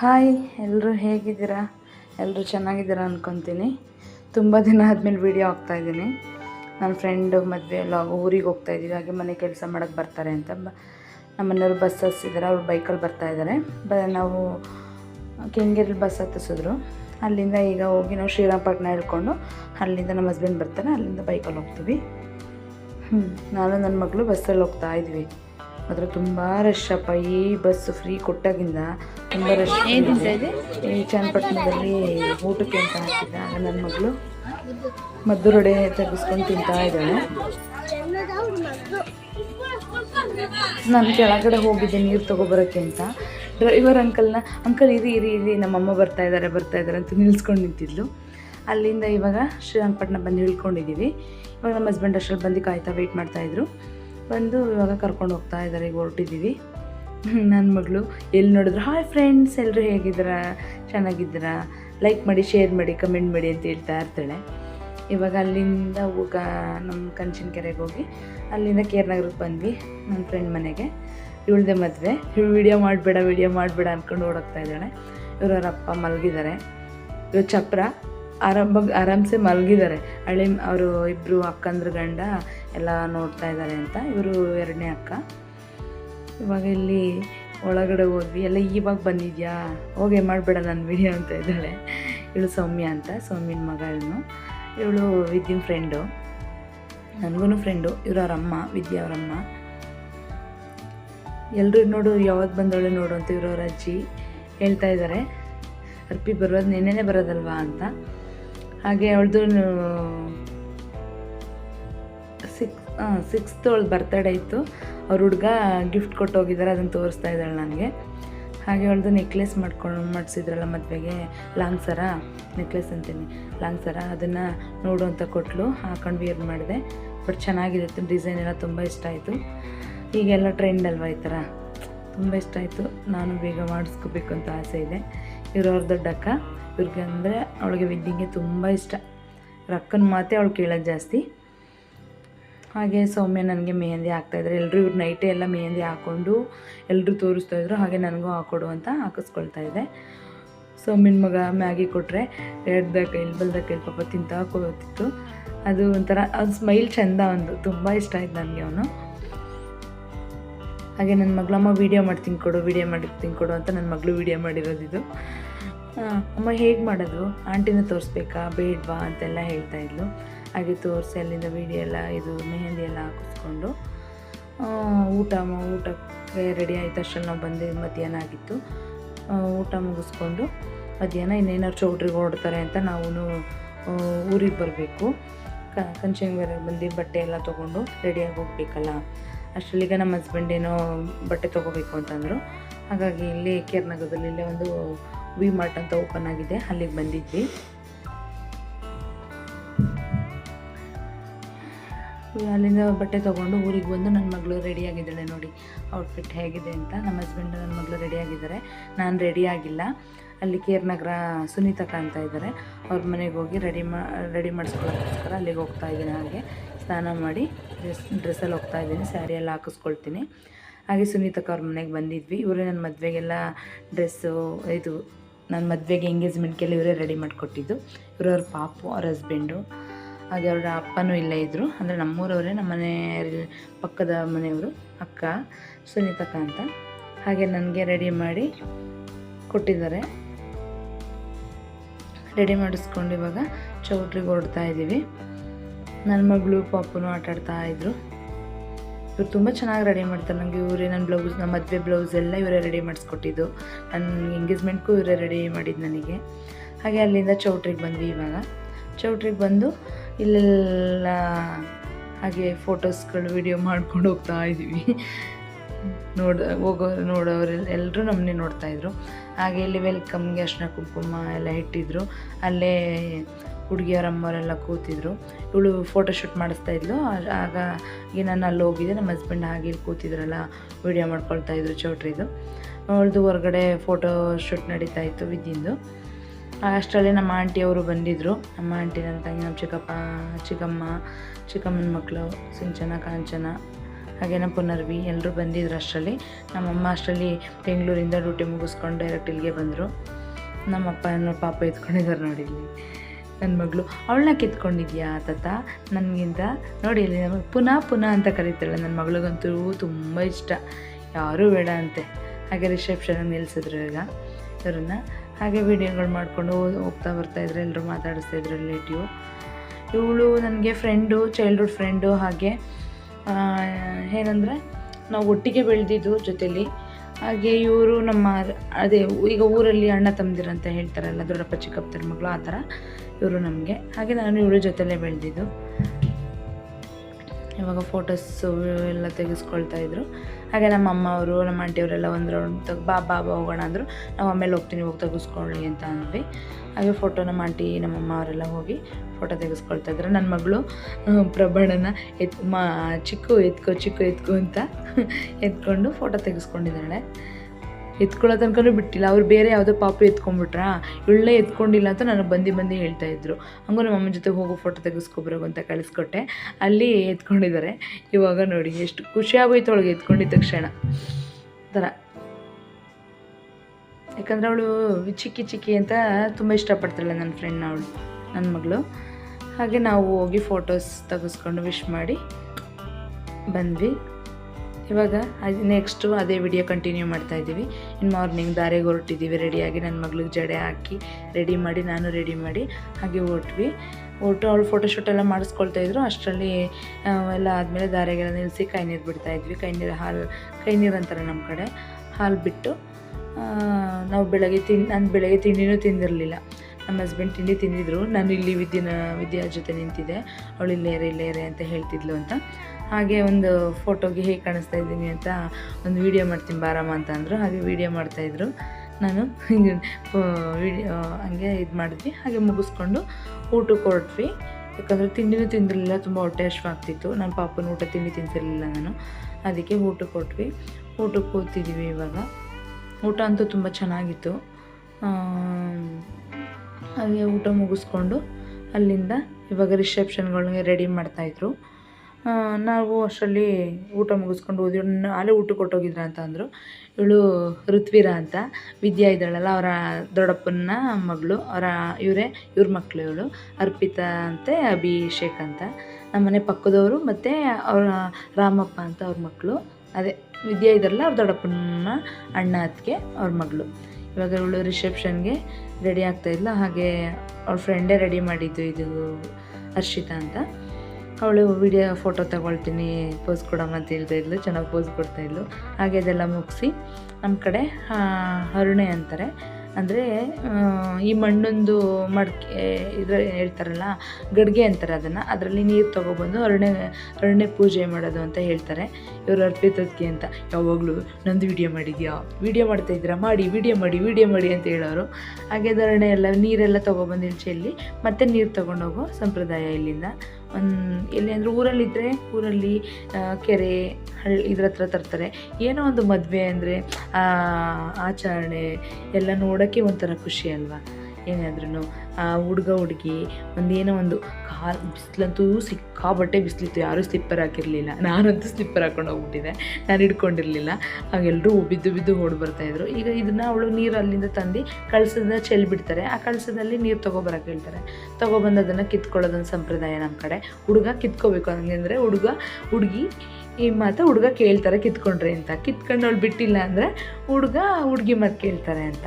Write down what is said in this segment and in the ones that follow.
Hi ಎಲ್ಲರೂ ಹೇಗಿದ್ದೀರಾ? ಎಲ್ಲರೂ ಚೆನ್ನಾಗಿದ್ದೀರಾ ಅಂದ್ಕೊತೀನಿ ತುಂಬ ದಿನ ಆದಮೇಲೆ ವೀಡಿಯೋ ಹಾಕ್ತಾಯಿದ್ದೀನಿ ನನ್ನ ಫ್ರೆಂಡು ಮದುವೆ ಎಲ್ಲ ಊರಿಗೆ ಹೋಗ್ತಾ ಇದ್ದೀವಿ. ಹಾಗೆ ಮನೆ ಕೆಲಸ ಮಾಡೋಕ್ಕೆ ಬರ್ತಾರೆ ಅಂತ. ಬ ನಮ್ಮ ಮನೆಯವರು ಬಸ್ ಹತ್ತಿಸಿದ್ದಾರೆ ಅವ್ರು ಬೈಕಲ್ಲಿ ಬರ್ತಾ ಇದ್ದಾರೆ. ಬ, ನಾವು ಕೆಂಗೇರಿ ಬಸ್ ಹತ್ತಿಸಿದ್ರು ಅಲ್ಲಿಂದ ಈಗ ಹೋಗಿ ನಾವು ಶ್ರೀರಾಮಪಟ್ಟಣ ಹೇಳ್ಕೊಂಡು ಅಲ್ಲಿಂದ ನಮ್ಮ ಹಸ್ಬೆಂಡ್ ಬರ್ತಾರೆ. ಅಲ್ಲಿಂದ ಬೈಕಲ್ಲಿ ಹೋಗ್ತೀವಿ. ಹ್ಞೂ ನಾನು ನನ್ನ ಮಗಳು ಬಸ್ಸಲ್ಲಿ ಹೋಗ್ತಾ ಇದ್ವಿ. ಮಾತ್ರ ತುಂಬ ರಶ್ ಅಪ್ಪ. ಈ ಬಸ್ ಫ್ರೀ ಕೊಟ್ಟಾಗಿಂದ ತುಂಬ ರಶ್ ಈ ಚನ್ನಪಟ್ಟಣದಲ್ಲಿ ಊಟಕ್ಕೆ ಅಂತ ಹಾಕಿದ್ದ ನನ್ನ ಮಗಳು. ಮದ್ದುರೊಡೆ ತೆಗೆಸ್ಕೊಂಡು ತಿಂತಾ ಇದ್ದಾಳೆ. ನಾನು ಕೆಳಗಡೆ ಹೋಗಿದ್ದೆ ನೀರು ತೊಗೊಬರೋಕ್ಕೆ ಅಂತ. ಡ್ರೈವರ್ ಅಂಕಲ್ನ ಅಂಕಲ್ ಇರಿ ಇರಿ ಇರಿ ನಮ್ಮಮ್ಮ ಬರ್ತಾ ಇದ್ದಾರೆ ಬರ್ತಾ ಇದ್ದಾರೆ ಅಂತ ನಿಲ್ಸ್ಕೊಂಡು ನಿಂತಿದ್ಲು. ಅಲ್ಲಿಂದ ಇವಾಗ ಶ್ರೀರಂಗಪಟ್ಟಣ ಬಂದು ಇಳ್ಕೊಂಡಿದ್ದೀವಿ. ಇವಾಗ ನಮ್ಮ ಹಸ್ಬೆಂಡ್ ಅಷ್ಟರಲ್ಲಿ ಬಂದು ಕಾಯ್ತಾ ವೆಯ್ಟ್ ಮಾಡ್ತಾಯಿದ್ರು ಬಂದು ಇವಾಗ ಕರ್ಕೊಂಡು ಹೋಗ್ತಾ ಇದ್ದಾರೆ, ಈಗ ಹೊರಟಿದ್ದೀವಿ. ನನ್ನ ಮಗಳು ಎಲ್ಲಿ ನೋಡಿದ್ರು ಹಾಯ್ ಫ್ರೆಂಡ್ಸ್ ಎಲ್ಲರೂ ಹೇಗಿದ್ದೀರಾ? ಚೆನ್ನಾಗಿದ್ದೀರಾ? ಲೈಕ್ ಮಾಡಿ ಶೇರ್ ಮಾಡಿ ಕಮೆಂಟ್ ಮಾಡಿ ಅಂತ ಹೇಳ್ತಾ ಇರ್ತಾಳೆ. ಇವಾಗ ಅಲ್ಲಿಂದ ಹೋಗ ನಮ್ಮ ಕಂಚಿನ ಕೆರೆಗೆ ಹೋಗಿ ಅಲ್ಲಿಂದ ಕೇರ್ನಗರಕ್ಕೆ ಬಂದ್ವಿ ನನ್ನ ಫ್ರೆಂಡ್ ಮನೆಗೆ. ಇವಳ್ದೆ ಮದುವೆ. ಇವಳು ವಿಡಿಯೋ ಮಾಡಬೇಡ ವಿಡಿಯೋ ಮಾಡಬೇಡ ಅಂದ್ಕೊಂಡು ಓಡೋಗ್ತಾ ಇದ್ದಾಳೆ. ಇವ್ರು ಅವ್ರ ಅಪ್ಪ ಮಲಗಿದ್ದಾರೆ. ಇವ್ರು ಚಪ್ರ ಆರಾಮ ಆರಾಮ್ಸೆ ಮಲಗಿದ್ದಾರೆ. ಹಳೆ, ಅವರು ಇಬ್ಬರು ಅಕ್ಕಂದ್ರ ಗಂಡ ಎಲ್ಲ ನೋಡ್ತಾ ಇದ್ದಾರೆ ಅಂತ. ಇವರು ಎರಡನೇ ಅಕ್ಕ. ಇವಾಗ ಇಲ್ಲಿ ಒಳಗಡೆ ಹೋದ್ವಿ. ಎಲ್ಲ ಇವಾಗ ಬಂದಿದ್ಯಾ? ಹೋಗಿ ಮಾಡಬೇಡ ನನ್ನ ವಿಡಿಯೋ ಅಂತ ಇದ್ದಾಳೆ. ಇವಳು ಸೌಮ್ಯ ಅಂತ, ಸೌಮ್ಯನ ಮಗ ಇವಳು ವಿದ್ಯನ್ ಫ್ರೆಂಡು ನನಗೂ ಫ್ರೆಂಡು ಇವ್ರು ಅವರಮ್ಮ ವಿದ್ಯಾ ಅವರಮ್ಮ ಎಲ್ಲರೂ ನೋಡು, ಯಾವಾಗ ಬಂದವಳು ನೋಡು ಅಂತ ಇವರು ಅವ್ರ ಅಜ್ಜಿ ಹೇಳ್ತಾ ಇದ್ದಾರೆ ಅರ್ಪಿ ಬರೋದು ನೆನ್ನೆನೇ ಬರೋದಲ್ವಾ ಅಂತ. ಹಾಗೆ ಅವಳದು ಸಿಕ್ಸ್ ಸಿಕ್ಸ್ತ್ ಅವಳು ಬರ್ತಡೇ ಇತ್ತು. ಅವ್ರ ಹುಡುಗ ಗಿಫ್ಟ್ ಕೊಟ್ಟು ಹೋಗಿದ್ದಾರೆ ಅದನ್ನು ತೋರಿಸ್ತಾ ಇದ್ದಾಳೆ ನನಗೆ. ಹಾಗೆ ಅವಳದು ನೆಕ್ಲೆಸ್ ಮಾಡ್ಕೊಂಡು ಮಾಡಿಸಿದ್ರಲ್ಲ ಮದುವೆಗೆ. ಲಾಂಗ್ ಸರ ನೆಕ್ಲೆಸ್ ಅಂತೀನಿ. ಲಾಂಗ್ ಸರ ಅದನ್ನು ನೋಡು ಅಂತ ಕೊಟ್ಟಲು ಹಾಕೊಂಡು ವಿಯರ್ ಮಾಡಿದೆ. ಬಟ್ ಚೆನ್ನಾಗಿದೆ ಡಿಸೈನ್ ಎಲ್ಲ ತುಂಬ ಇಷ್ಟ ಆಯಿತು. ಈಗೆಲ್ಲ ಟ್ರೆಂಡ್ ಅಲ್ವಾ ಈ ಥರ? ತುಂಬ ಇಷ್ಟ ಆಯಿತು. ನಾನು ಬೇಗ ಮಾಡಿಸ್ಕೋಬೇಕು ಅಂತ ಆಸೆ ಇದೆ. ಇವ್ರು ಅವ್ರ ದೊಡ್ಡ ಅಕ್ಕ. ಇವ್ರಿಗೆ ಅಂದರೆ ಅವಳಿಗೆ ವೆಡ್ಡಿಂಗೇ ತುಂಬ ಇಷ್ಟ. ರಕ್ಕನ ಮಾತೆ ಅವಳು ಕೇಳೋದು ಜಾಸ್ತಿ. ಹಾಗೆ ಸೌಮ್ಯ ನನಗೆ ಮೆಹಂದಿ ಹಾಕ್ತಾಯಿದ್ರು ಎಲ್ಲರೂ ಇವ್ರು ನೈಟೇ ಎಲ್ಲ ಮೆಹಂದಿ ಹಾಕ್ಕೊಂಡು ಎಲ್ಲರೂ ತೋರಿಸ್ತಾ ಇದ್ರು. ಹಾಗೆ ನನಗೂ ಹಾಕ್ಕೊಡು ಅಂತ ಹಾಕಿಸ್ಕೊಳ್ತಾ ಇದ್ದೆ. ಸೌಮ್ಯನ ಮಗ ಮ್ಯಾಗಿ ಕೊಟ್ಟರೆ ಎಡ್ದ ಕೈಲಿ ಬಲ್ದ ಕೈಲಿ ಪಾಪ ತಿಂತಾ ಕೂತಿತ್ತು ಅದು ಒಂಥರ, ಅದು ಸ್ಮೈಲ್ ಚೆಂದ ಒಂದು, ತುಂಬ ಇಷ್ಟ ಆಯ್ತು ನನಗೆ ಅವನು. ಹಾಗೆ ನನ್ನ ಮಗಳಮ್ಮ ವೀಡಿಯೋ ಮಾಡಿ ಕೊಡು ವೀಡಿಯೋ ಮಾಡಿ ಕೊಡು ಅಂತ ನನ್ನ ಮಗಳು ವೀಡಿಯೋ ಮಾಡಿರೋದಿದು ಅಮ್ಮ, ಹೇಗೆ ಮಾಡೋದು? ಆಂಟಿನ ತೋರಿಸ್ಬೇಕಾ? ಬೇಡ್ವಾ? ಅಂತೆಲ್ಲ ಹೇಳ್ತಾ ಇದ್ಲು. ಹಾಗೆ ತೋರಿಸಿ ಅಲ್ಲಿಂದ ವಿಡಿಯೋ ಎಲ್ಲ ಇದು ಮೆಹಂದಿ ಎಲ್ಲ ಹಾಕಿಸ್ಕೊಂಡು ಊಟ ಊಟಕ್ಕೆ ರೆಡಿ ಆಯ್ತು. ತಕ್ಷಣ ನಾವು ಬಂದು ಮಧ್ಯಾಹ್ನ ಆಗಿತ್ತು. ಊಟ ಮುಗಿಸ್ಕೊಂಡು ಮಧ್ಯಾಹ್ನ ಇನ್ನೇನಾದ್ರು ಚೌಟ್ರಿಗೆ ಹೊಡ್ತಾರೆ ಅಂತ ನಾವು ಊರಿಗೆ ಬರಬೇಕು. ಕ ಕಂಚಿನಗರ ಬಂದು ಬಟ್ಟೆ ಎಲ್ಲ ತೊಗೊಂಡು ರೆಡಿಯಾಗಿ ಹೋಗ್ಬೇಕಲ್ಲ. ಅಷ್ಟರಲ್ಲಿಗ ನಮ್ಮ ಹಸ್ಬೆಂಡ್ ಏನೋ ಬಟ್ಟೆ ತೊಗೋಬೇಕು ಅಂತಂದರು. ಹಾಗಾಗಿ ಇಲ್ಲಿ ಕೇರ್ನಗರದಲ್ಲಿ ಇಲ್ಲೇ ಒಂದು ವಿ ಮಾರ್ಟ್ ಅಂತ ಓಪನ್ ಆಗಿದೆ. ಅಲ್ಲಿಗೆ ಬಂದಿದ್ವಿ. ಅಲ್ಲಿಂದ ಬಟ್ಟೆ ತೊಗೊಂಡು ಊರಿಗೆ ಬಂದು ನನ್ನ ಮಗಳು ರೆಡಿಯಾಗಿದ್ದಾಳೆ ನೋಡಿ. ಔಟ್ಫಿಟ್ ಹೇಗಿದೆ ಅಂತ. ನಮ್ಮ ಹಸ್ಬೆಂಡ್ ನನ್ನ ಮಗಳು ರೆಡಿಯಾಗಿದ್ದಾರೆ ನಾನು ರೆಡಿ ಆಗಿಲ್ಲ. ಅಲ್ಲಿ ಕೇರ್ನಗರ ಸುನೀತಕ್ಕ ಅಂತ ಇದ್ದಾರೆ. ಅವ್ರ ಮನೆಗೆ ಹೋಗಿ ರೆಡಿ ಮಾ ರೆಡಿ ಮಾಡಿಸ್ಕೊಳ್ಳೋಕ್ಕೋಸ್ಕರ ಅಲ್ಲಿಗೆ ಹೋಗ್ತಾ ಇದ್ದೀನಿ ಹಾಗೆ. ಸ್ನಾನ ಮಾಡಿ ಡ್ರೆಸ್ ಡ್ರೆಸ್ಸಲ್ಲಿ ಹೋಗ್ತಾ ಇದ್ದೀನಿ. ಸ್ಯಾರಿ ಎಲ್ಲ ಹಾಕಿಸ್ಕೊಳ್ತೀನಿ. ಹಾಗೆ ಸುನೀತಕ್ಕ ಅವ್ರ ಮನೆಗೆ ಬಂದಿದ್ವಿ. ಇವರೇ ನನ್ನ ಮದುವೆಗೆಲ್ಲ ಡ್ರೆಸ್ಸು ಇದು ನನ್ನ ಮದುವೆಗೆ ಎಂಗೇಜ್ಮೆಂಟ್ಗೆಲ್ಲ ಇವರೇ ರೆಡಿ ಮಾಡಿಕೊಟ್ಟಿದ್ದು. ಇವರವ್ರ ಪಾಪು, ಅವ್ರ ಹಸ್ಬೆಂಡು ಹಾಗೆ ಅವರ ಅಪ್ಪನೂ ಇಲ್ಲೇ ಇದ್ದರು ಅಂದರೆ ನಮ್ಮೂರವರೇ, ನಮ್ಮ ಮನೆ ಪಕ್ಕದ ಮನೆಯವರು, ಅಕ್ಕ, ಸುನೀತಕ್ಕ ಅಂತ. ಹಾಗೆ ನನಗೆ ರೆಡಿ ಮಾಡಿ ಕೊಟ್ಟಿದ್ದಾರೆ. ರೆಡಿ ಮಾಡಿಸ್ಕೊಂಡು ಇವಾಗ ಚೌಟ್ರಿಗೆ ಹೊರಡ್ತಾ ಇದ್ದೀವಿ. ನನ್ನ ಮಗಳು, ಪಾಪುನೂ ಆಟ ಆಡ್ತಾ ಇದ್ರು. ಇವರು ತುಂಬ ಚೆನ್ನಾಗಿ ರೆಡಿ ಮಾಡ್ತಾರೆ. ನನಗೆ ಇವರೇ ನನ್ನ ಬ್ಲೌಸ್ ನಮ್ಮ ಮದುವೆ ಬ್ಲೌಸ್ ಎಲ್ಲ ಇವರೇ ರೆಡಿ ಮಾಡಿಸ್ಕೊಟ್ಟಿದ್ದು. ನನ್ನ ಎಂಗೇಜ್ಮೆಂಟ್ಗೂ ಇವರೇ ರೆಡಿ ಮಾಡಿದ್ದು ನನಗೆ. ಹಾಗೆ ಅಲ್ಲಿಂದ ಚೌಟ್ರಿಗೆ ಬಂದ್ವಿ ಇವಾಗ. ಚೌಟ್ರಿಗೆ ಬಂದು ಇಲ್ಲೆಲ್ಲ ಹಾಗೆ ಫೋಟೋಸ್ಗಳು ವಿಡಿಯೋ ಮಾಡ್ಕೊಂಡು ಹೋಗ್ತಾ ಇದ್ದೀವಿ. ನೋಡ, ಹೋಗೋ ನೋಡೋರೆಲ್ಲ ಎಲ್ಲರೂ ನಮ್ಮನ್ನೇ ನೋಡ್ತಾಯಿದ್ರು ಹಾಗೆ ಇಲ್ಲಿ ವೆಲ್ಕಮ್ಗೆ ಅರ್ಶಿನ ಕುಂಕುಮ ಎಲ್ಲ ಇಟ್ಟಿದ್ರು. ಅಲ್ಲೇ ಹುಡುಗಿಯರ ಅಮ್ಮವರೆಲ್ಲ ಕೂತಿದ್ರು. ಇವಳು ಫೋಟೋ ಶೂಟ್ ಮಾಡಿಸ್ತಾ ಇದ್ಲು. ಆಗ ಈಗ ನಾನು ಅಲ್ಲಿ ಹೋಗಿದ್ದೆ ನಮ್ಮ ಹಸ್ಬೆಂಡ್ ಹಾಗೆ ಇಲ್ಲಿ ಕೂತಿದ್ರಲ್ಲ, ವೀಡಿಯೋ ಮಾಡ್ಕೊಳ್ತಾ ಇದ್ರು ಚೌಟ್ರಿದು. ಅವಳದು ಹೊರಗಡೆ ಫೋಟೋ ಶೂಟ್ ನಡೀತಾ ಇತ್ತು ವಿದ್ಯಿಂದು ಅಷ್ಟರಲ್ಲೇ ನಮ್ಮ ಆಂಟಿ ಅವರು ಬಂದಿದ್ದರು ನಮ್ಮ ಆಂಟಿ ನನ್ನ ತಂಗಿ, ನಮ್ಮ ಚಿಕ್ಕಪ್ಪ, ಚಿಕ್ಕಮ್ಮ, ಚಿಕ್ಕಮ್ಮನ ಮಕ್ಕಳು ಸಿಂಚನ, ಕಾಂಚನ, ಹಾಗೆ ಪುನರ್ವಿ ಎಲ್ಲರೂ ಬಂದಿದ್ರು ಅಷ್ಟರಲ್ಲಿ. ನಮ್ಮಮ್ಮ ಅಷ್ಟರಲ್ಲಿ ಬೆಂಗಳೂರಿಂದ ಡ್ಯೂಟಿ ಮುಗಿಸ್ಕೊಂಡು ಡೈರೆಕ್ಟ್ ಇಲ್ಲಿಗೆ ಬಂದರು. ನಮ್ಮಪ್ಪ ನನ್ನ ಪಾಪ ಎತ್ಕೊಂಡಿದ್ದಾರೆ ನೋಡಿ ಇಲ್ಲಿ. ನನ್ನ ಮಗಳು. ಅವಳನ್ನ ಕಿತ್ಕೊಂಡಿದ್ಯಾ ತಾತ? ನನಗಿಂತ ನೋಡಿ ಇಲ್ಲಿ ನಮಗೆ ಪುನಃ ಪುನಃ ಅಂತ ಕರೀತಾಳೆ. ನನ್ನ ಮಗಳಿಗಂತೂ ತುಂಬ ಇಷ್ಟ. ಯಾರೂ ಬೇಡ ಅಂತೆ. ಹಾಗೆ ರಿಸೆಪ್ಷನ್ ನಿಲ್ಲಿಸಿದ್ರು ಈಗ ಇವ್ರನ್ನ ಹಾಗೆ ವೀಡಿಯೋಗಳು ಮಾಡಿಕೊಂಡು ಹೋಗ್ತಾ ಬರ್ತಾಯಿದ್ರು ಎಲ್ಲರೂ ಮಾತಾಡಿಸ್ತಾಯಿದ್ರು ರಿಲೇಟಿವ್ ಇವಳು ನನಗೆ ಫ್ರೆಂಡು ಚೈಲ್ಡ್ಹುಡ್ ಫ್ರೆಂಡು ಹಾಗೆ. ಏನಂದರೆ ನಾವು ಒಟ್ಟಿಗೆ ಬೆಳೆದಿದ್ದು ಜೊತೇಲಿ. ಹಾಗೆ ಇವರು ನಮ್ಮ ಅದೇ ಈಗ ಊರಲ್ಲಿ ಅಣ್ಣ ತಮ್ಮದಿರು ಅಂತ ಹೇಳ್ತಾರಲ್ಲ, ದೊಡ್ಡಪ್ಪ ಚಿಕ್ಕಪ್ಪ ಮಗಳು, ಆ ಥರ ಇವರು ನಮಗೆ. ಹಾಗೆ ನಾನು ಇವಳ ಜೊತೆಲೇ ಬೆಳೆದಿದ್ದು. ಇವಾಗ ಫೋಟೋಸು ಎಲ್ಲ ತೆಗೆಸ್ಕೊಳ್ತಾ ಇದ್ರು. ಹಾಗೆ ನಮ್ಮ ಅಮ್ಮ ಅವರು, ನಮ್ಮ ಆಂಟಿಯವರೆಲ್ಲ ಒಂದು ರೌಂಡ್ ತೆಗ್ ಬಾ ಬಾ ಹೋಗೋಣ ಅಂದರು. ನಾವು ಆಮೇಲೆ ಹೋಗ್ತೀನಿ ಹೋಗಿ ತೆಗೆಸ್ಕೊಳ್ಳಿ ಅಂತ ಅಂದ್ವಿ. ಹಾಗೆ ಫೋಟೋ ನಮ್ಮ ಆಂಟಿ, ನಮ್ಮ ಅಮ್ಮ ಅವರೆಲ್ಲ ಹೋಗಿ ಫೋಟೋ ತೆಗೆಸ್ಕೊಳ್ತಾ ಇದ್ರು. ನನ್ನ ಮಗಳು ಪ್ರಬಣನ ಎತ್ ಮಾ ಚಿಕ್ಕು ಎತ್ಕೋ ಚಿಕ್ಕು ಎತ್ಕೋ ಅಂತ ಎತ್ಕೊಂಡು ಫೋಟೋ ತೆಗೆಸ್ಕೊಂಡಿದ್ದಾಳೆ. ಎತ್ಕೊಳ್ಳೋ ತನಕನೂ ಬಿಟ್ಟಿಲ್ಲ. ಅವ್ರು ಬೇರೆ ಯಾವುದೋ ಪಾಪು ಎತ್ಕೊಂಡ್ಬಿಟ್ರಾ? ಇವಳೇ ಎತ್ಕೊಂಡಿಲ್ಲ ಅಂತ ನನಗೆ ಬಂದು ಬಂದು ಹೇಳ್ತಾ ಇದ್ರು. ಹಂಗೂ ನಮ್ಮ ಅಮ್ಮನ ಜೊತೆ ಹೋಗೋ ಫೋಟೋ ತೆಗೆಸ್ಕೊಬರೋಗು ಅಂತ ಕಳಿಸ್ಕೊಟ್ಟೆ. ಅಲ್ಲಿ ಎತ್ಕೊಂಡಿದ್ದಾರೆ. ಇವಾಗ ನೋಡಿ, ಎಷ್ಟು ಖುಷಿಯಾಗೋಯ್ತು ಅವಳಿಗೆ ಎತ್ಕೊಂಡಿದ್ದ ತಕ್ಷಣ. ಥರ ಯಾಕಂದರೆ ಅವಳು ಚಿಕ್ಕಿ ಚಿಕ್ಕಿ ಅಂತ ತುಂಬ ಇಷ್ಟಪಡ್ತಾಳೆ ನನ್ನ ಫ್ರೆಂಡ್ನ ಅವಳು ನನ್ನ ಮಗಳು. ಹಾಗೆ ನಾವು ಹೋಗಿ ಫೋಟೋಸ್ ತೆಗೆಸ್ಕೊಂಡು ವಿಶ್ ಮಾಡಿ ಬಂದ್ವಿ. ಇವಾಗ ಅದು ನೆಕ್ಸ್ಟು ಅದೇ ವಿಡಿಯೋ ಕಂಟಿನ್ಯೂ ಮಾಡ್ತಾ ಇದ್ದೀವಿ. ಇನ್ನು ಮಾರ್ನಿಂಗ್ ದಾರೆಗೆ ಹೊರಟಿದ್ದೀವಿ ರೆಡಿಯಾಗಿ ನನ್ನ ಮಗಳಿಗೆ ಜಡೆ ಹಾಕಿ ರೆಡಿ ಮಾಡಿ, ನಾನು ರೆಡಿ ಮಾಡಿ ಹಾಗೆ ಹೊರಟ್ವಿ. ಹೊರಟು ಅವಳು ಫೋಟೋಶೂಟ್ ಎಲ್ಲ ಮಾಡಿಸ್ಕೊಳ್ತಾ ಇದ್ರು. ಅಷ್ಟರಲ್ಲಿ ಎಲ್ಲ ಆದಮೇಲೆ ದಾರೆಗೆಲ್ಲ ನಿಲ್ಲಿಸಿ ಕೈ ನೀರು ಬಿಡ್ತಾ ಇದ್ವಿ. ಕೈ ನೀರು ಹಾಲು, ಕೈ ನೀರು ಅಂತಾರೆ ನಮ್ಮ ಕಡೆ. ಹಾಲು ಬಿಟ್ಟು ನಾವು ಬೆಳಗ್ಗೆ ತಿನ್, ನಾನು ಬೆಳಗ್ಗೆ ತಿಂಡಿನೂ ತಿಂದಿರಲಿಲ್ಲ. ನಮ್ಮ ಹಸ್ಬೆಂಡ್ ತಿಂಡಿ ತಿಂದಿದ್ರು. ನಾನು ಇಲ್ಲಿ ವಿದ್ಯನ, ವಿದ್ಯಾ ಜೊತೆ ನಿಂತಿದ್ದೆ. ಅವಳು ಇಲ್ಲೇರೆ ಇಲ್ಲೇರೆ ಅಂತ ಹೇಳ್ತಿದ್ಲು ಅಂತ. ಹಾಗೆ ಒಂದು ಫೋಟೋಗೆ ಹೇಗೆ ಕಾಣಿಸ್ತಾ ಇದ್ದೀನಿ ಅಂತ ಒಂದು ವೀಡಿಯೋ ಮಾಡ್ತೀನಿ ಬಾರಮ್ಮ ಅಂತ ಅಂದರು. ಹಾಗೆ ವೀಡಿಯೋ ಮಾಡ್ತಾಯಿದ್ರು ನಾನು ವಿಡಿಯೋ ಹಂಗೆ ಇದು ಮಾಡಿದ್ವಿ. ಹಾಗೆ ಮುಗಿಸ್ಕೊಂಡು ಊಟಕ್ಕೆ ಹೊರಟ್ವಿ ಯಾಕಂದರೆ ತಿಂಡಿನೂ ತಿಂದಿರಲಿಲ್ಲ, ತುಂಬ ಹೊಟ್ಟೆ ಹಶ್ವಾಗ್ತಿತ್ತು ನನ್ನ ಪಾಪನ ಊಟ ತಿಂಡಿ ತಿಂತಿರಲಿಲ್ಲ ನಾನು. ಅದಕ್ಕೆ ಊಟಕ್ಕೆ ಕೊಟ್ವಿ. ಊಟಕ್ಕೆ ಕೂತಿದ್ದೀವಿ ಇವಾಗ. ಊಟ ಅಂತೂ ತುಂಬ ಚೆನ್ನಾಗಿತ್ತು. ಹಾಗೆ ಊಟ ಮುಗಿಸ್ಕೊಂಡು ಅಲ್ಲಿಂದ ಇವಾಗ ರಿಸೆಪ್ಷನ್ಗಳಿಗೆ ರೆಡಿ ಮಾಡ್ತಾಯಿದ್ರು ನಾವು ಅಷ್ಟರಲ್ಲಿ ಊಟ ಮುಗಿಸ್ಕೊಂಡು ಹೋದ್ವಿ. ಅಲ್ಲೇ ಊಟಕ್ಕೆ ಕೊಟ್ಟೋಗಿದ್ರ ಅಂತ ಅಂದರು. ಇವಳು ಋತ್ವಿರ ಅಂತ. ವಿದ್ಯಾ ಇದ್ದಾಳಲ್ಲ, ಅವರ ದೊಡ್ಡಪ್ಪನ ಮಗಳು. ಅವರ, ಇವರೇ, ಇವ್ರ ಮಕ್ಕಳು ಇವಳು. ಅರ್ಪಿತಾ ಅಂತೆ, ಅಭಿಷೇಕ್ ಅಂತ. ನಮ್ಮನೆ ಪಕ್ಕದವರು ಮತ್ತು ಅವರ ರಾಮಪ್ಪ ಅಂತ ಅವ್ರ ಮಕ್ಕಳು ಅದೇ, ವಿದ್ಯಾ ಇದ್ದಾರಲ್ಲ, ಅವ್ರ ದೊಡ್ಡಪ್ಪನ ಅಣ್ಣ ಅತ್ತಿಗೆ ಅವ್ರ ಮಗಳು. ಇವಾಗ ಇವಳು ರಿಸೆಪ್ಷನ್ಗೆ ರೆಡಿ ಆಗ್ತಾಯಿದ್ಲು ಹಾಗೆ ಅವ್ರ ಫ್ರೆಂಡೇ ರೆಡಿ ಮಾಡಿದ್ದು ಇದು ಹರ್ಷಿತಾ ಅಂತ. ಅವಳು ವಿಡಿಯೋ ಫೋಟೋ ತಗೊಳ್ತೀನಿ ಪೋಸ್ ಕೊಡಮ್ಮ ಅಂತ ಹೇಳ್ತಾ ಇದ್ಲು, ಚೆನ್ನಾಗಿ ಪೋಸ್ ಕೊಡ್ತಾಯಿದ್ಲು ಹಾಗೆ ಅದೆಲ್ಲ ಮುಗಿಸಿ ನಮ್ಮ ಕಡೆ ಹರುಣೆ ಅಂತಾರೆ. ಅಂದರೆ ಈ ಮಣ್ಣೊಂದು ಮಡಿಕೆ ಇದ್ರ ಹೇಳ್ತಾರಲ್ಲ, ಗಡಿಗೆ ಅಂತಾರೆ ಅದನ್ನು. ಅದರಲ್ಲಿ ನೀರು ತೊಗೊಬಂದು ಅರಣ್ಯ ಅರಣ್ಯ ಪೂಜೆ ಮಾಡೋದು ಅಂತ ಹೇಳ್ತಾರೆ. ಇವರು ಅರ್ಪಿತದ್ಕೆ ಅಂತ. ಯಾವಾಗಲೂ, ನಂದು ವಿಡಿಯೋ ಮಾಡಿದ್ಯಾ? ವಿಡಿಯೋ ಮಾಡ್ತಾ ಇದ್ದೀರಾ? ಮಾಡಿ ವಿಡಿಯೋ ಮಾಡಿ ವಿಡಿಯೋ ಮಾಡಿ ಅಂತ ಹೇಳೋರು. ಹಾಗೆ ಅರಣ್ಯ ಎಲ್ಲ ನೀರೆಲ್ಲ ತೊಗೊಬಂದು ಇಲ್ಲಿ ಚೆಲ್ಲಿ ಮತ್ತೆ ನೀರು ತೊಗೊಂಡೋಗೋ ಸಂಪ್ರದಾಯ ಇಲ್ಲಿಂದ. ಒಂದು ಎಲ್ಲಿ ಅಂದರೆ ಊರಲ್ಲಿದ್ದರೆ ಊರಲ್ಲಿ ಕೆರೆ, ಹಳ್ಳಿ ಇದ್ರ ಹತ್ರ ತರ್ತಾರೆ. ಏನೋ ಒಂದು ಮದುವೆ ಅಂದರೆ ಆಚರಣೆ ಎಲ್ಲ ನೋಡೋಕ್ಕೆ ಒಂಥರ ಖುಷಿ ಅಲ್ವಾ? ಏನಾದ್ರೂ ಹುಡುಗ ಹುಡುಗಿ ಒಂದೇನೋ ಒಂದು ಕಾಲು ಬಿಸಿಲಂತೂ ಸಿಕ್ಕಾಬಟ್ಟೆ ಬಿಸಿಲಿತ್ತು, ಯಾರೂ ಸ್ಲಿಪ್ಪರ್ ಹಾಕಿರಲಿಲ್ಲ. ನಾನಂತೂ ಸ್ಲಿಪ್ಪರ್ ಹಾಕೊಂಡು ಹೋಗ್ಬಿಟ್ಟಿದೆ ನಾನು ಹಿಡ್ಕೊಂಡಿರಲಿಲ್ಲ. ಹಾಗೆಲ್ಲರೂ ಬಿದ್ದು ಬಿದ್ದು ಓಡಿ ಬರ್ತಾಯಿದ್ರು ಈಗ ಇದನ್ನು ಅವಳು ನೀರು ಅಲ್ಲಿಂದ ತಂದು ಕಳಸದ ಚೆಲ್ಬಿಡ್ತಾರೆ ಆ ಕಳಸದಲ್ಲಿ ನೀರು ತೊಗೊಬರಕ್ಕೆ ಹೇಳ್ತಾರೆ. ತೊಗೊಬಂದು ಅದನ್ನು ಕಿತ್ಕೊಳ್ಳೋದೊಂದು ಸಂಪ್ರದಾಯ ನಮ್ಮ ಕಡೆ. ಹುಡುಗ ಕಿತ್ಕೋಬೇಕು ಹಂಗಂದರೆ ಹುಡುಗ ಹುಡುಗಿ ಈ ಮಾತು ಹುಡುಗ ಕೇಳ್ತಾರೆ ಕಿತ್ಕೊಂಡ್ರೆ ಅಂತ. ಕಿತ್ಕೊಂಡು ಅವಳು ಬಿಟ್ಟಿಲ್ಲ ಅಂದರೆ ಹುಡುಗ ಹುಡುಗಿ ಮಾತು ಕೇಳ್ತಾರೆ ಅಂತ.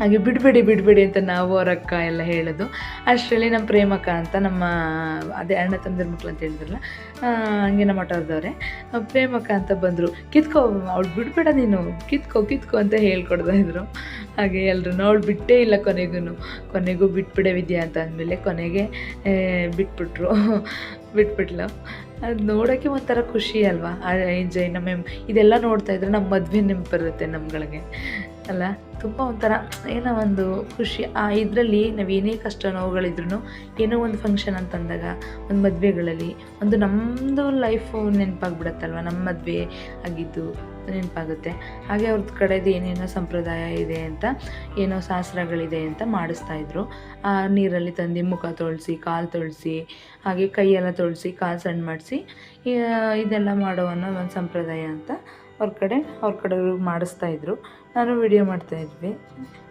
ಹಾಗೆ ಬಿಡಬೇಡಿ ಬಿಡಬೇಡಿ ಅಂತ ನಾವು ಅವ್ರ ಅಕ್ಕ ಎಲ್ಲ ಹೇಳೋದು. ಅಷ್ಟರಲ್ಲಿ ನಮ್ಮ ಪ್ರೇಮಕ್ಕ ಅಂತ ನಮ್ಮ, ಅದೇ ಅಣ್ಣ ತಂದಿರ ಮಕ್ಳು ಅಂತ ಹೇಳಿದ್ರಲ್ಲ ಹಂಗೆ ನಮ್ಮ ಮಠದವ್ರೆ ಪ್ರೇಮಕ್ಕ ಅಂತ ಬಂದರು. ಕಿತ್ಕೋ, ಅವಳು ಬಿಡಬೇಡ ನೀನು, ಕಿತ್ಕೋ ಕಿತ್ಕೋ ಅಂತ ಹೇಳ್ಕೊಡ್ತಾ ಇದ್ರು. ಹಾಗೆ ಎಲ್ಲರೂ ಅವಳು ಬಿಟ್ಟೇ ಇಲ್ಲ ಕೊನೆಗೂ ಕೊನೆಗೂ ಬಿಟ್ಬಿಡೇ ವಿದ್ಯಾ ಅಂತ ಅಂದಮೇಲೆ ಕೊನೆಗೆ ಬಿಟ್ಬಿಟ್ರು. ಬಿಟ್ಬಿಟ್ಲು. ಅದು ನೋಡೋಕ್ಕೆ ಒಂಥರ ಖುಷಿ ಅಲ್ವಾ? ಎಂಜಾಯ್, ನಮ್ಮ, ಇದೆಲ್ಲ ನೋಡ್ತಾ ಇದ್ರೆ ನಮ್ಮ ಮದುವೆ ನೆನಪು ಬರುತ್ತೆ ನಮ್ಗಳಿಗೆ. ಅಲ್ಲ? ತುಂಬ ಒಂಥರ ಏನೋ ಒಂದು ಖುಷಿ. ಆ ಇದರಲ್ಲಿ ನಾವು ಏನೇ ಕಷ್ಟ ನೋವುಗಳಿದ್ರು ಏನೋ ಒಂದು ಫಂಕ್ಷನ್ ಅಂತಂದಾಗ ಒಂದು ಮದುವೆಗಳಲ್ಲಿ, ಒಂದು ನಮ್ಮದು ಲೈಫು ನೆನಪಾಗ್ಬಿಡತ್ತಲ್ವ? ನಮ್ಮ ಮದುವೆ ಆಗಿದ್ದು ನೆನಪಾಗುತ್ತೆ. ಹಾಗೆ ಅವ್ರದ್ದು ಕಡೆದು ಏನೇನೋ ಸಂಪ್ರದಾಯ ಇದೆ ಅಂತ, ಏನೋ ಶಾಸ್ತ್ರಗಳಿದೆ ಅಂತ ಮಾಡಿಸ್ತಾ ಇದ್ರು. ಆ ನೀರಲ್ಲಿ ತಂದು ಮುಖ ತೊಳೆಸಿ, ಕಾಲು ತೊಳೆಸಿ, ಹಾಗೆ ಕೈಯೆಲ್ಲ ತೊಳೆಸಿ, ಕಾಲು ಸಣ್ಣ ಮಾಡಿಸಿ ಇದೆಲ್ಲ ಮಾಡೋ ಅನ್ನೋ ಒಂದು ಸಂಪ್ರದಾಯ ಅಂತ ಅವ್ರ ಕಡೆ, ಅವ್ರ ಕಡೆಯವರು ಮಾಡಿಸ್ತಾ ಇದ್ರು. ನಾನು ವಿಡಿಯೋ ಮಾಡ್ತಾಯಿದ್ವಿ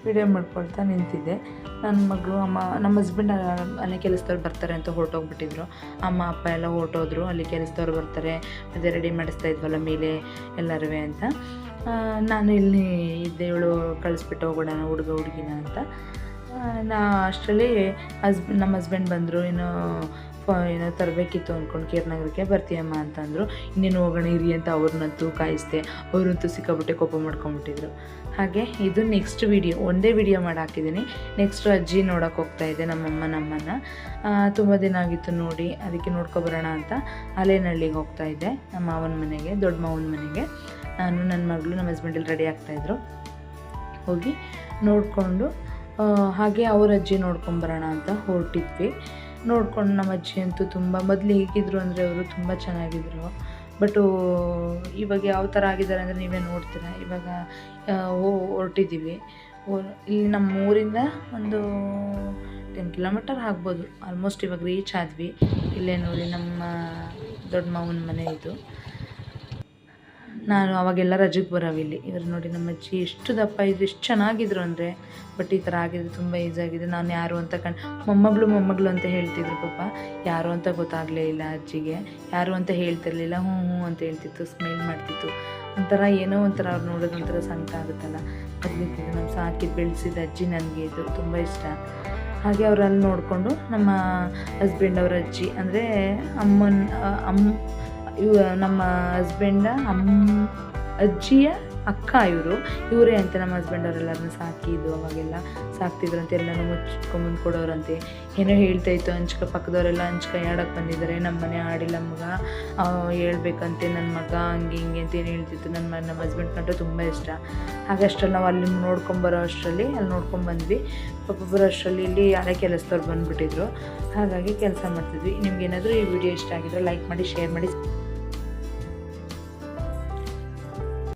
ವಿಡಿಯೋ ಮಾಡ್ಕೊಳ್ತಾ ನಿಂತಿದ್ದೆ. ನನ್ನ ಮಗಳು ಅಮ್ಮ ನಮ್ಮ ಹಸ್ಬೆಂಡ್ ಅಲ್ಲಿ ಕೆಲಸದವ್ರು ಬರ್ತಾರೆ ಅಂತ ಹೊರಟೋಗ್ಬಿಟ್ಟಿದ್ರು. ಅಮ್ಮ, ಅಪ್ಪ ಎಲ್ಲ ಹೊರಟೋದ್ರು. ಅಲ್ಲಿ ಕೆಲಸದವ್ರು ಬರ್ತಾರೆ. ಅದೇ ರೆಡಿ ಮಾಡಿಸ್ತಾ ಇದ್ವಲ್ಲ ಮೇಲೆ ಎಲ್ಲರೂ ಅಂತ. ನಾನು ಇಲ್ಲಿ ಇದ್ದೆ. ಇವಳು ಕಳಿಸ್ಬಿಟ್ಟು ಹೋಗೋಣ, ಹುಡುಗ, ಹುಡುಗಿನ ಅಂತ. ನಾ ಅಷ್ಟರಲ್ಲಿ ಹಸ್ಬ್ ನಮ್ಮ ಹಸ್ಬೆಂಡ್ ಬಂದರು. ಏನೋ ಏನೋ ತರಬೇಕಿತ್ತು ಅಂದ್ಕೊಂಡು ಕೀರ್ನಗರಕ್ಕೆ ಬರ್ತೀಯಮ್ಮ ಅಂತಂದರು. ಇನ್ನೇನು ಹೋಗೋಣ ಇರಿ ಅಂತ ಅವ್ರನ್ನಂತೂ ಕಾಯಿಸ್ದೆ. ಅವರಂತೂ ಸಿಕ್ಕಾಬಿಟ್ಟೆ ಕೋಪ ಮಾಡ್ಕೊಂಬಿಟ್ಟಿದ್ರು. ಹಾಗೆ ಇದು ನೆಕ್ಸ್ಟ್ ವಿಡಿಯೋ ಒಂದೇ ವಿಡಿಯೋ ಮಾಡಿ ಹಾಕಿದ್ದೀನಿ ನೆಕ್ಸ್ಟ್ ಅಜ್ಜಿ ನೋಡೋಕೆ ಹೋಗ್ತಾ ಇದ್ದೆ ನಮ್ಮಮ್ಮ ನಮ್ಮನ್ನ. ತುಂಬ ದಿನ ಆಗಿತ್ತು ನೋಡಿ. ಅದಕ್ಕೆ ನೋಡ್ಕೊಬರೋಣ ಅಂತ ಅಲೆನಹಳ್ಳಿಗೆ ಹೋಗ್ತಾ ಇದ್ದೆ ನಮ್ಮ ಮಾವನ ಮನೆಗೆ, ದೊಡ್ಡ ಮಾವನ ಮನೆಗೆ. ನಾನು ನನ್ನ ಮಗಳು, ನಮ್ಮ ಹಸ್ಬೆಂಡಲ್ಲಿ ರೆಡಿ ಆಗ್ತಾಯಿದ್ರು ಹೋಗಿ ನೋಡಿಕೊಂಡು ಹಾಗೆ ಅವ್ರ ಅಜ್ಜಿ ನೋಡ್ಕೊಂಬರೋಣ ಅಂತ ಹೊರಟಿದ್ವಿ. ನೋಡ್ಕೊಂಡು ನಮ್ಮ ಅಜ್ಜಿ ಅಂತೂ ತುಂಬ, ಮೊದಲು ಹೇಗಿದ್ರು ಅಂದರೆ ಅವರು ತುಂಬ ಚೆನ್ನಾಗಿದ್ರು. ಬಟ್ ಇವಾಗ ಯಾವ ಥರ ಆಗಿದ್ದಾರೆ ಅಂದರೆ ನೀವೇ ನೋಡ್ತೀರಾ. ಇವಾಗ ಹೊರಟಿದ್ದೀವಿ. ಇಲ್ಲಿ ನಮ್ಮ ಊರಿಂದ ಒಂದು ಟೆನ್ ಕಿಲೋಮೀಟರ್ ಆಗ್ಬೋದು. ಆಲ್ಮೋಸ್ಟ್ ಇವಾಗ ರೀಚ್ ಆದ್ವಿ. ಇಲ್ಲೇ ನೋಡಿ ನಮ್ಮ ದೊಡ್ಡ ಮಾವನ ಮನೆ ಇದು. ನಾನು ಅವಾಗೆಲ್ಲ ರಜೆಗೆ ಬರೋವಿಲ್ಲಿ ಇವರು ನೋಡಿ ನಮ್ಮ ಅಜ್ಜಿ ಎಷ್ಟು ದಪ್ಪ ಇದ್ರು, ಎಷ್ಟು ಚೆನ್ನಾಗಿದ್ರು ಅಂದರೆ, ಬಟ್ ಈ ಥರ ಆಗಿದ್ರೆ ತುಂಬ ಆಗಿದೆ. ನಾನು ಯಾರು ಅಂತ ಕಣ್, ಮೊಮ್ಮಗಳು ಮೊಮ್ಮಗಳು ಅಂತ ಹೇಳ್ತಿದ್ರು ಪಾಪ. ಯಾರು ಅಂತ ಗೊತ್ತಾಗಲೇ ಇಲ್ಲ ಅಜ್ಜಿಗೆ. ಯಾರು ಅಂತ ಹೇಳ್ತಿರ್ಲಿಲ್ಲ, ಹ್ಞೂ ಹ್ಞೂ ಅಂತ ಹೇಳ್ತಿತ್ತು ಸ್ಮೈಲ್ ಮಾಡ್ತಿತ್ತು. ಒಂಥರ ಏನೋ ಒಂಥರ ಅವ್ರು ನೋಡೋದು ಒಂಥರ ಸಂಕಟ ಆಗುತ್ತಲ್ಲ. ಅದಕ್ಕೆ ನಮ್ಮ ಸಾಕಿ ಬೆಳೆಸಿದ ಅಜ್ಜಿ ನನಗೆ ಇದು ತುಂಬ ಇಷ್ಟ. ಹಾಗೆ ಅವರಲ್ಲಿ ನೋಡಿಕೊಂಡು ನಮ್ಮ ಹಸ್ಬೆಂಡ್ ಅವ್ರ ಅಜ್ಜಿ ಅಂದರೆ ಅಮ್ಮನ ಅಮ್ಮ ಇವ ನಮ್ಮ ಹಸ್ಬೆಂಡ ಅಮ್ಮ ಅಜ್ಜಿಯ ಅಕ್ಕ ಇವರು. ಇವರೇ ಅಂತ ನಮ್ಮ ಹಸ್ಬೆಂಡ್ ಅವರೆಲ್ಲರನ್ನ ಸಾಕಿದ್ದು, ಅವಾಗೆಲ್ಲ ಸಾಕ್ತಿದ್ರು ಅಂತ ಎಲ್ಲನೂ ಮುಚ್ಕೊಂಬಂದು ಕೊಡೋರಂತೆ. ಏನೋ ಹೇಳ್ತಾ ಇತ್ತು ಹಂಚ್ಕ ಪಕ್ಕದವರೆಲ್ಲ ಹಂಚ್ಕ ಆಡಕ್ಕೆ ಬಂದಿದ್ದಾರೆ. ನಮ್ಮ ಮನೆ ಆಡಿಲ್ಲ ಮಗ. ಹೇಳ್ಬೇಕಂತೆ ನನ್ನ ಮಗ, ಹಂಗೆ ಹಿಂಗೆ ಅಂತ ಏನು ಹೇಳ್ತಿತ್ತು ನನ್ನ ನಮ್ಮ ಹಸ್ಬೆಂಡ್ ಕಂಡ್ರೆ ತುಂಬ ಇಷ್ಟ. ಹಾಗೆ ಅಷ್ಟರಲ್ಲಿ ನಾವು ಅಲ್ಲಿ ನೋಡ್ಕೊಂಬರೋ ಅಷ್ಟರಲ್ಲಿ, ಅಲ್ಲಿ ನೋಡ್ಕೊಂಬಂದ್ವಿ ಪಾಪ ಬರೋ ಅಷ್ಟರಲ್ಲಿ ಇಲ್ಲಿ ಯಾರೇ ಕೆಲಸದವ್ರು ಬಂದುಬಿಟ್ಟಿದ್ರು. ಹಾಗಾಗಿ ಕೆಲಸ ಮಾಡ್ತಿದ್ವಿ. ನಿಮ್ಗೆ ಏನಾದರೂ ಈ ವಿಡಿಯೋ ಇಷ್ಟ ಆಗಿದ್ರೆ ಲೈಕ್ ಮಾಡಿ ಶೇರ್ ಮಾಡಿ.